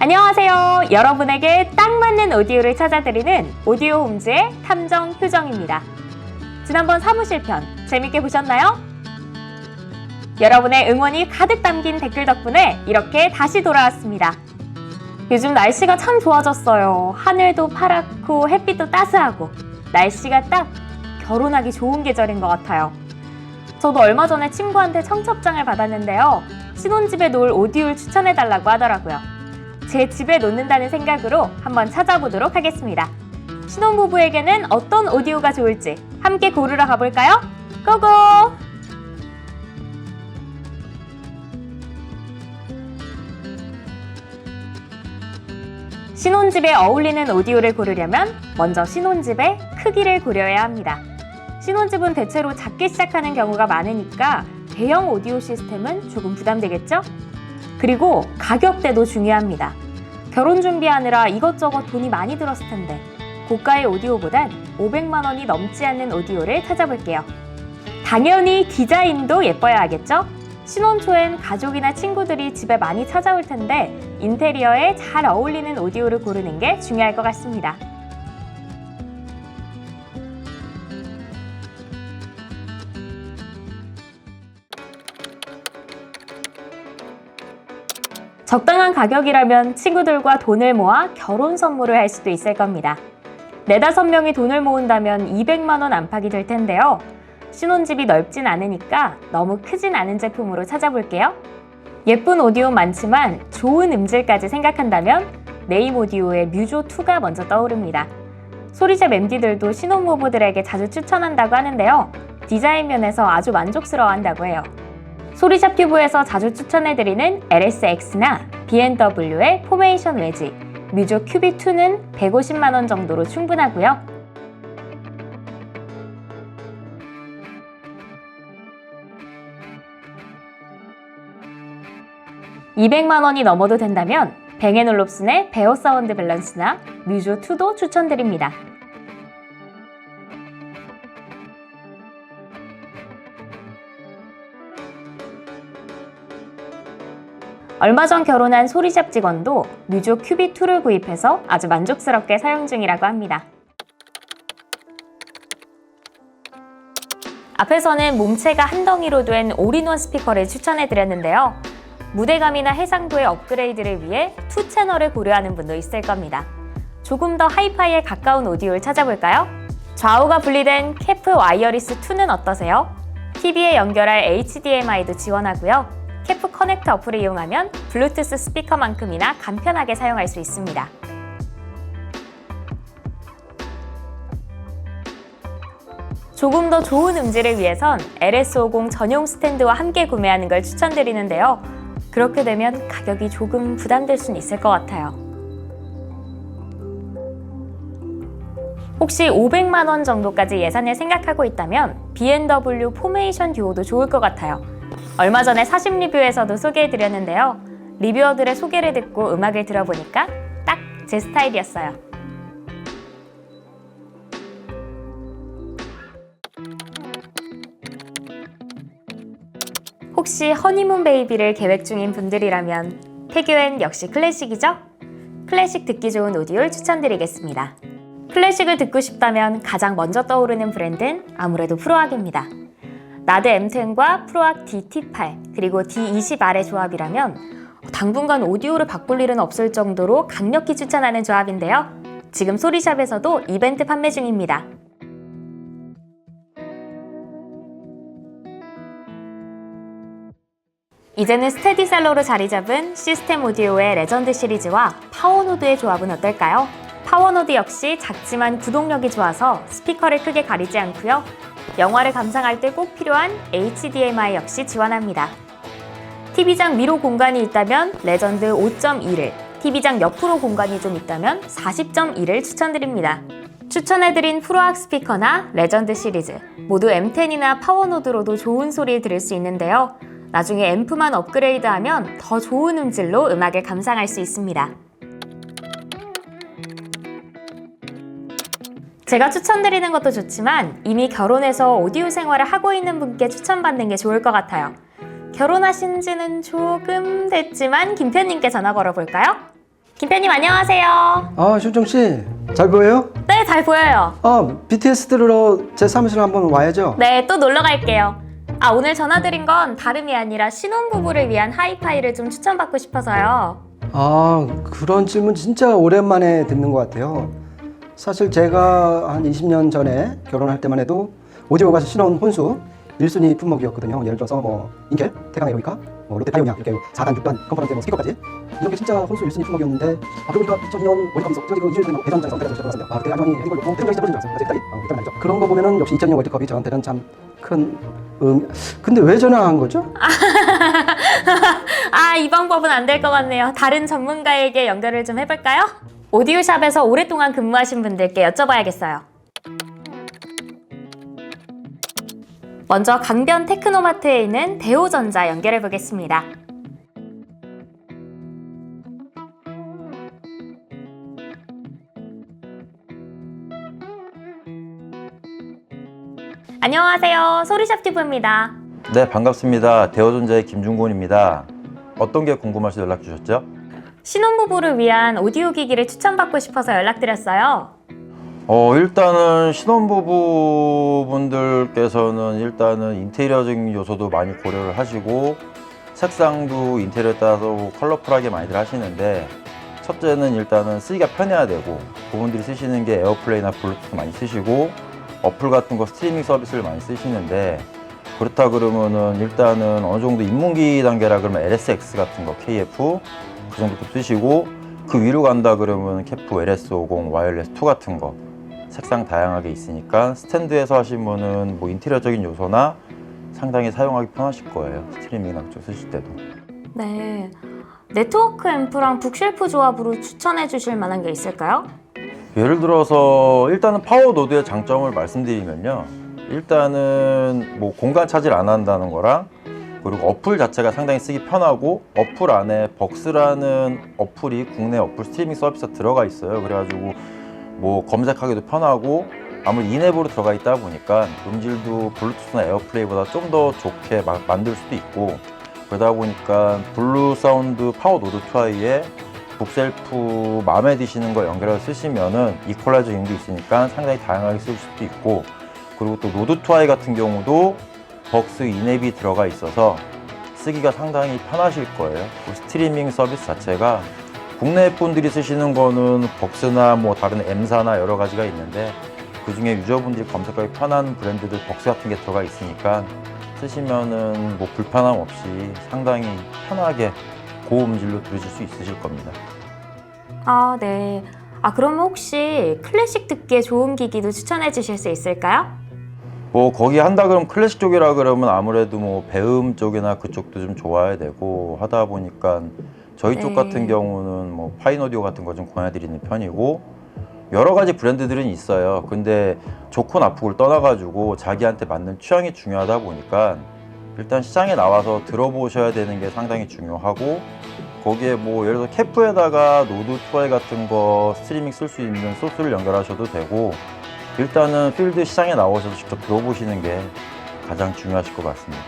안녕하세요. 여러분에게 딱 맞는 오디오를 찾아드리는 오디오 홈즈의 탐정 표정입니다. 지난번 사무실 편 재밌게 보셨나요? 여러분의 응원이 가득 담긴 댓글 덕분에 이렇게 다시 돌아왔습니다. 요즘 날씨가 참 좋아졌어요. 하늘도 파랗고 햇빛도 따스하고 날씨가 딱 결혼하기 좋은 계절인 것 같아요. 저도 얼마 전에 친구한테 청첩장을 받았는데요. 신혼집에 놓을 오디오를 추천해달라고 하더라고요. 제 집에 놓는다는 생각으로 한번 찾아보도록 하겠습니다. 신혼부부에게는 어떤 오디오가 좋을지 함께 고르러 가볼까요? 고고! 신혼집에 어울리는 오디오를 고르려면 먼저 신혼집의 크기를 고려해야 합니다. 신혼집은 대체로 작게 시작하는 경우가 많으니까 대형 오디오 시스템은 조금 부담되겠죠? 그리고 가격대도 중요합니다. 결혼 준비하느라 이것저것 돈이 많이 들었을 텐데 고가의 오디오보단 500만 원이 넘지 않는 오디오를 찾아볼게요. 당연히 디자인도 예뻐야 하겠죠? 신혼 초엔 가족이나 친구들이 집에 많이 찾아올 텐데 인테리어에 잘 어울리는 오디오를 고르는 게 중요할 것 같습니다. 적당한 가격이라면 친구들과 돈을 모아 결혼 선물을 할 수도 있을 겁니다. 네다섯 명이 돈을 모은다면 200만 원 안팎이 될 텐데요. 신혼집이 넓진 않으니까 너무 크진 않은 제품으로 찾아볼게요. 예쁜 오디오 많지만 좋은 음질까지 생각한다면 네임 오디오의 뮤조 2가 먼저 떠오릅니다. 소리제 멤디들도 신혼부부들에게 자주 추천한다고 하는데요. 디자인 면에서 아주 만족스러워 한다고 해요. 소리샵 튜브에서 자주 추천해드리는 LSX나 B&W의 포메이션 웨지, 뮤조 큐비2는 150만원 정도로 충분하고요. (200만 원이 넘어도 된다면) 뱅앤올롭슨의 베어 사운드 밸런스나 뮤조 2도 추천드립니다. 얼마 전 결혼한 소리샵 직원도 뮤조 큐비2를 구입해서 아주 만족스럽게 사용 중이라고 합니다. 앞에서는 몸체가 한 덩이로 된 올인원 스피커를 추천해 드렸는데요. 무대감이나 해상도의 업그레이드를 위해 투 채널을 고려하는 분도 있을 겁니다. 조금 더 하이파이에 가까운 오디오를 찾아볼까요? 좌우가 분리된 캐프 와이어리스 2는 어떠세요? TV에 연결할 HDMI도 지원하고요. 캐프 커넥터 어플을 이용하면 블루투스 스피커만큼이나 간편하게 사용할 수 있습니다. 조금 더 좋은 음질을 위해선 LS50 전용 스탠드와 함께 구매하는 걸 추천드리는데요. 그렇게 되면 가격이 조금 부담될 수는 있을 것 같아요. 혹시 500만 원 정도까지 예산을 생각하고 있다면 B&W 포메이션 듀오도 좋을 것 같아요. 얼마 전에 사심 리뷰에서도 소개해드렸는데요. 리뷰어들의 소개를 듣고 음악을 들어보니까 딱 제 스타일이었어요. 혹시 허니문 베이비를 계획 중인 분들이라면 태교엔 역시 클래식이죠? 클래식 듣기 좋은 오디오를 추천드리겠습니다. 클래식을 듣고 싶다면 가장 먼저 떠오르는 브랜드는 아무래도 프로악입니다. 나드 M10과 프로악 DT8 그리고 D20R의 조합이라면 당분간 오디오를 바꿀 일은 없을 정도로 강력히 추천하는 조합인데요. 지금 소리샵에서도 이벤트 판매 중입니다. 이제는 스테디셀러로 자리 잡은 시스템 오디오의 레전드 시리즈와 파워노드의 조합은 어떨까요? 파워노드 역시 작지만 구동력이 좋아서 스피커를 크게 가리지 않고요. 영화를 감상할 때 꼭 필요한 HDMI 역시 지원합니다. TV장 위로 공간이 있다면 레전드 5.2를, TV장 옆으로 공간이 좀 있다면 40.2를 추천드립니다. 추천해드린 프로악 스피커나 레전드 시리즈 모두 M10이나 파워노드로도 좋은 소리를 들을 수 있는데요. 나중에 앰프만 업그레이드하면 더 좋은 음질로 음악을 감상할 수 있습니다. 제가 추천드리는 것도 좋지만 이미 결혼해서 오디오 생활을 하고 있는 분께 추천받는 게 좋을 것 같아요. 결혼하신 지는 조금 됐지만 김편님께 전화 걸어볼까요? 김편님 안녕하세요. 아, 효정 씨. 잘 보여요? 네, 잘 보여요. 아, BTS 들으러 제 사무실 한번 와야죠. 네, 또 놀러 갈게요. 아, 오늘 전화 드린 건 다름이 아니라 신혼부부를 위한 하이파이를 좀 추천받고 싶어서요. 아, 그런 질문 진짜 오랜만에 듣는 것 같아요. 사실 제가 한 20년 전에 결혼할 때만 해도 오디오 가서 신혼 혼수 1순위 품목이었거든요. 예를 들어서 뭐 인켈, 태강 에어리카, 뭐 롯데 타이오닉 이렇게 4단, 6단 컴포넌트 뭐 스피커까지 이런 게 진짜 혼수 1순위 품목이었는데 아 그러고 보니까 2002년 월드컵에서 저기 그 2위 대전장에서 대전에서 들어갔습니다. 아 그때 안정이 헤딩 골 넣고 대전이 떨어진 줄 알았어요. 그때 어, 기억이 나죠. 그런 거 보면은 역시 2002년 월드컵이 저한테는 참큰 음, 근데 왜 전화한 거죠? 아, 이 방법은 안 될 것 같네요. 다른 전문가에게 연결을 좀 해볼까요? 오디오샵에서 오랫동안 근무하신 분들께 여쭤봐야겠어요. 먼저 강변 테크노마트에 있는 대호전자 연결해 보겠습니다. 안녕하세요. 소리샵 튜브입니다. 네, 반갑습니다. 대호전자의 김중곤입니다. 어떤 게 궁금하셔서 연락 주셨죠? 신혼부부를 위한 오디오 기기를 추천받고 싶어서 연락드렸어요. 어, 일단은 신혼부부분들께서는 일단은 인테리어적인 요소도 많이 고려를 하시고 색상도 인테리어에 따라서 컬러풀하게 많이들 하시는데 첫째는 일단은 쓰기가 편해야 되고 그분들이 쓰시는 게 에어플레이나 블루투스 많이 쓰시고 어플 같은 거 스트리밍 서비스를 많이 쓰시는데 그렇다 그러면은 일단은 어느 정도 입문기 단계라 그러면 LSX 같은 거 KF 그 정도 좀 쓰시고 그 위로 간다 그러면 캐프 LS50 와이어레스 2 같은 거 색상 다양하게 있으니까 스탠드에서 하시면은 뭐 인테리어적인 요소나 상당히 사용하기 편하실 거예요 스트리밍이나 그쪽 쓰실 때도 네. 네트워크 앰프랑 북쉘프 조합으로 추천해 주실 만한 게 있을까요? 예를 들어서 일단은 파워 노드의 장점을 말씀드리면요. 일단은 뭐 공간 차지를 안 한다는 거랑 그리고 어플 자체가 상당히 쓰기 편하고 어플 안에 벅스라는 어플이 국내 어플 스트리밍 서비스가 들어가 있어요. 그래가지고 뭐 검색하기도 편하고 아무리 인앱으로 들어가 있다 보니까 음질도 블루투스나 에어플레이보다 좀 더 좋게 마- 만들 수도 있고 그러다 보니까 블루 사운드 파워 노드 2i에 북셀프 마음에 드시는 거 연결해서 쓰시면은 이퀄라이저 기능도 있으니까 상당히 다양하게 쓸 수도 있고 그리고 또 노드 2i 같은 경우도 벅스 인앱이 들어가 있어서 쓰기가 상당히 편하실 거예요. 그 스트리밍 서비스 자체가 국내 분들이 쓰시는 거는 벅스나 뭐 다른 M사나 여러 가지가 있는데 그 중에 유저분들이 검색하기 편한 브랜드들 벅스 같은 게 들어가 있으니까 쓰시면은 뭐 불편함 없이 상당히 편하게 고음질로 들으실 수 있으실 겁니다. 아, 네. 아, 그러면 혹시 클래식 듣기에 좋은 기기도 추천해 주실 수 있을까요? 뭐 거기 한다 그러면 클래식 쪽이라 그러면 아무래도 뭐 배음 쪽이나 그쪽도 좀 좋아야 되고 하다 보니까 저희 쪽 네. 같은 경우는 뭐 파인 오디오 같은 거 좀 권해드리는 편이고 여러 가지 브랜드들은 있어요. 근데 좋고 나쁘고를 떠나가지고 자기한테 맞는 취향이 중요하다 보니까 일단 시장에 나와서 들어보셔야 되는 게 상당히 중요하고 거기에 뭐 예를 들어 캐프에다가 노드 투아이 같은 거 스트리밍 쓸 수 있는 소스를 연결하셔도 되고 일단은 필드 시장에 나오셔서 직접 들어보시는 게 가장 중요하실 것 같습니다.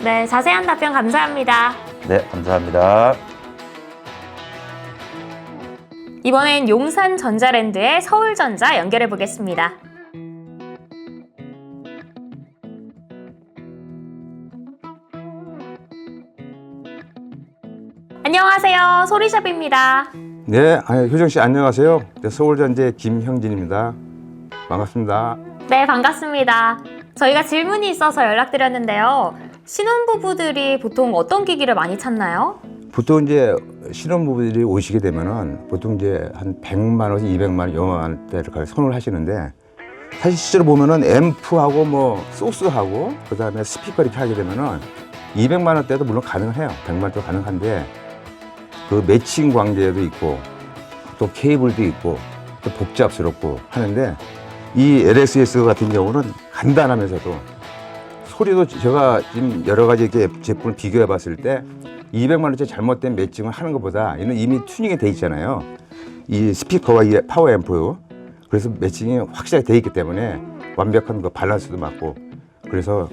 네, 자세한 답변 감사합니다. 네, 감사합니다. 이번엔 용산 전자랜드의 서울전자 연결해 보겠습니다. 안녕하세요. 소리샵입니다. 네, 아니, 효정 씨 안녕하세요. 네, 서울전제 김형진입니다. 반갑습니다. 네, 반갑습니다. 저희가 질문이 있어서 연락드렸는데요. 신혼부부들이 보통 어떤 기기를 많이 찾나요? 보통 이제 신혼부부들이 오시게 되면은 보통 이제 한 100만 원에서 200만 원, 가지고 손을 하시는데 사실 실제로 보면은 앰프하고 뭐 소스하고 그다음에 스피커 이렇게 하게 되면은 200만 원대도 물론 가능해요. 100만 원대도 가능한데 그 매칭 관계도 있고 또 케이블도 있고 또 복잡스럽고 하는데 이 LSS 같은 경우는 간단하면서도 소리도 제가 지금 여러 가지 이렇게 제품을 비교해 봤을 때 200만 원짜리 잘못된 매칭을 하는 것보다 얘는 이미 튜닝이 돼 있잖아요. 이 스피커와 이 파워 앰프 그래서 매칭이 확실하게 돼 있기 때문에 완벽한 그 밸런스도 맞고 그래서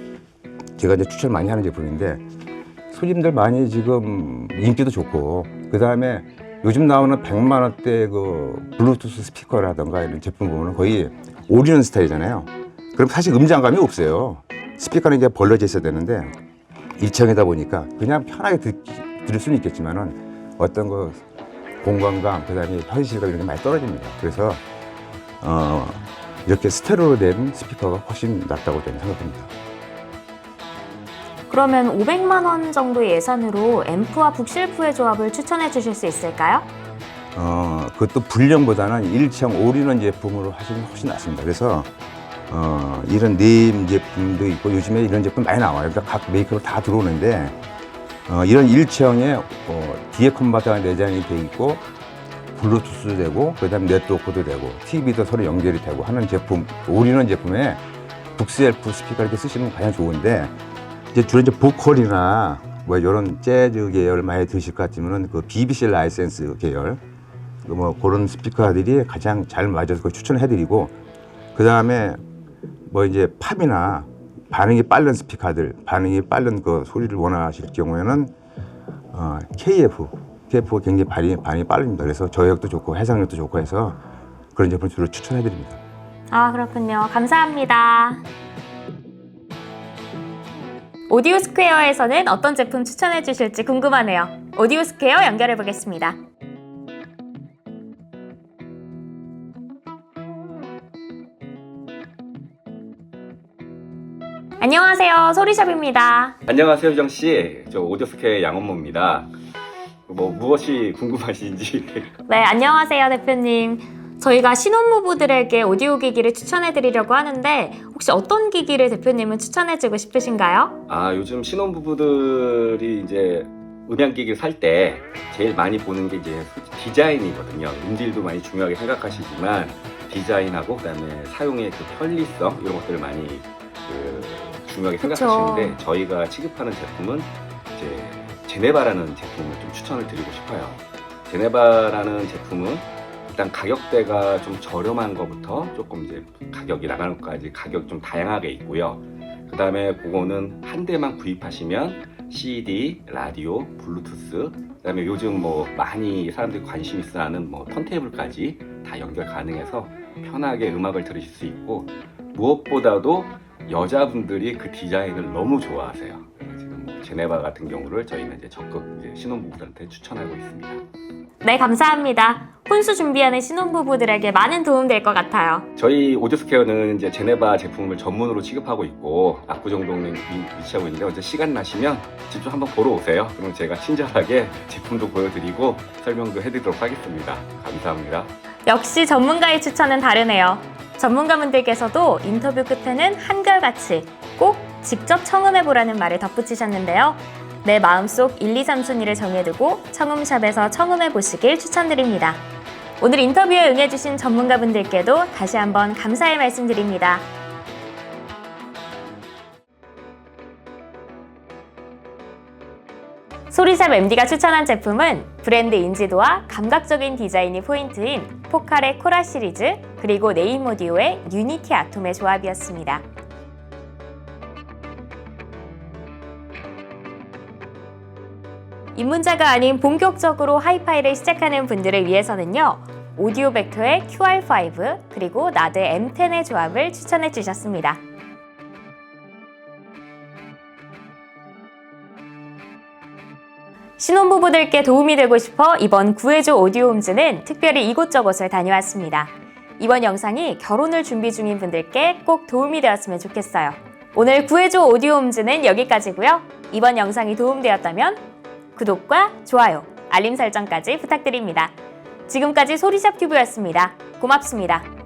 제가 이제 추천 많이 하는 제품인데 손님들 많이 지금 인기도 좋고 그 다음에 요즘 나오는 100만 원대 그 블루투스 스피커라든가 이런 제품 보면 거의 오리는 스타일이잖아요. 그럼 사실 음장감이 없어요. 스피커는 이제 벌려져 있어야 되는데 일체형이다 보니까 그냥 편하게 듣, 들을 수는 있겠지만은 어떤 그 공간감 그다음에 현실감 이런 게 많이 떨어집니다. 그래서 어, 이렇게 스테레오로 된 스피커가 훨씬 낫다고 저는 생각합니다. 그러면 500만 원 정도 예산으로 앰프와 북실프의 조합을 추천해 주실 수 있을까요? 어, 그것도 불량보다는 일체형 올인원 제품으로 하시면 훨씬 낫습니다. 그래서 어, 이런 네임 제품도 있고 요즘에 이런 제품 많이 나와요. 그러니까 각 메이커로 다 들어오는데 어, 이런 일체형에 어, 뒤에 컨버터가 내장이 돼 있고 블루투스도 되고 그다음에 네트워크도 되고 TV도 서로 연결이 되고 하는 제품 올인원 제품에 북스엘프 스피커 이렇게 쓰시면 가장 좋은데 이제 주로 이제 보컬이나 뭐 이런 재즈 계열 많이 드실 것 같으면은 그 BBC 라이센스 계열 그뭐 그런 스피커들이 가장 잘 맞아서 그걸 추천해드리고 그 다음에 뭐 이제 팝이나 반응이 빠른 스피커들 반응이 빠른 그 소리를 원하실 경우에는 어, KF KF가 굉장히 반응이, 반응이 빠릅니다. 그래서 저역도 좋고 해상력도 좋고 해서 그런 제품 주로 추천해드립니다. 아, 그렇군요. 감사합니다. 오디오 스퀘어에서는 어떤 제품 추천해 주실지 궁금하네요. 오디오 스퀘어 연결해 보겠습니다. 안녕하세요. 소리샵입니다. 안녕하세요, 유정 씨. 저 오디오스케 양원모입니다. 뭐 무엇이 궁금하신지. 네, 안녕하세요, 대표님. 저희가 신혼부부들에게 오디오 기기를 추천해 드리려고 하는데 혹시 어떤 기기를 대표님은 추천해 주고 싶으신가요? 아, 요즘 신혼부부들이 이제 음향기기를 살 때 제일 많이 보는 게 이제 디자인이거든요. 음질도 많이 중요하게 생각하시지만 디자인하고 그다음에 사용의 그 편리성 이런 것들을 많이 그 중요하게 그쵸. 생각하시는데 저희가 취급하는 제품은 이제 제네바라는 제품을 좀 추천을 드리고 싶어요. 제네바라는 제품은 일단 가격대가 좀 저렴한 것부터 조금 이제 가격이 나가는 것까지 가격 좀 다양하게 있고요. 그 다음에 그거는 한 대만 구입하시면 CD, 라디오, 블루투스, 그 다음에 요즘 뭐 많이 사람들이 관심 있어 하는 뭐 턴테이블까지 다 연결 가능해서 편하게 음악을 들으실 수 있고 무엇보다도 여자분들이 그 디자인을 너무 좋아하세요. 제네바 같은 경우를 저희는 이제 적극 이제 신혼부부들한테 추천하고 있습니다. 네, 감사합니다. 혼수 준비하는 신혼부부들에게 많은 도움 될 것 같아요. 저희 오디오스케어는 이제 제네바 제품을 전문으로 취급하고 있고 압구정동에 위- 위치하고 있는데 언제 시간 나시면 직접 한번 보러 오세요. 그럼 제가 친절하게 제품도 보여드리고 설명도 해드리도록 하겠습니다. 감사합니다. 역시 전문가의 추천은 다르네요. 전문가분들께서도 인터뷰 끝에는 한결같이 꼭 직접 청음해보라는 말을 덧붙이셨는데요. 내 마음속 1, 2, 3순위를 정해두고 청음샵에서 청음해보시길 추천드립니다. 오늘 인터뷰에 응해주신 전문가분들께도 다시 한번 감사의 말씀드립니다. 소리샵 MD가 추천한 제품은 브랜드 인지도와 감각적인 디자인이 포인트인 포칼의 코라 시리즈 그리고 네임 오디오의 유니티 아톰의 조합이었습니다. 입문자가 아닌 본격적으로 하이파이를 시작하는 분들을 위해서는요. 오디오 벡터의 QR5 그리고 나드 M10의 조합을 추천해 주셨습니다. 신혼부부들께 도움이 되고 싶어 이번 구해줘 오디오 홈즈는 특별히 이곳저곳을 다녀왔습니다. 이번 영상이 결혼을 준비 중인 분들께 꼭 도움이 되었으면 좋겠어요. 오늘 구해줘 오디오 홈즈는 여기까지고요. 이번 영상이 도움되었다면 구독과 좋아요, 알림 설정까지 부탁드립니다. 지금까지 소리샵 튜브였습니다. 고맙습니다.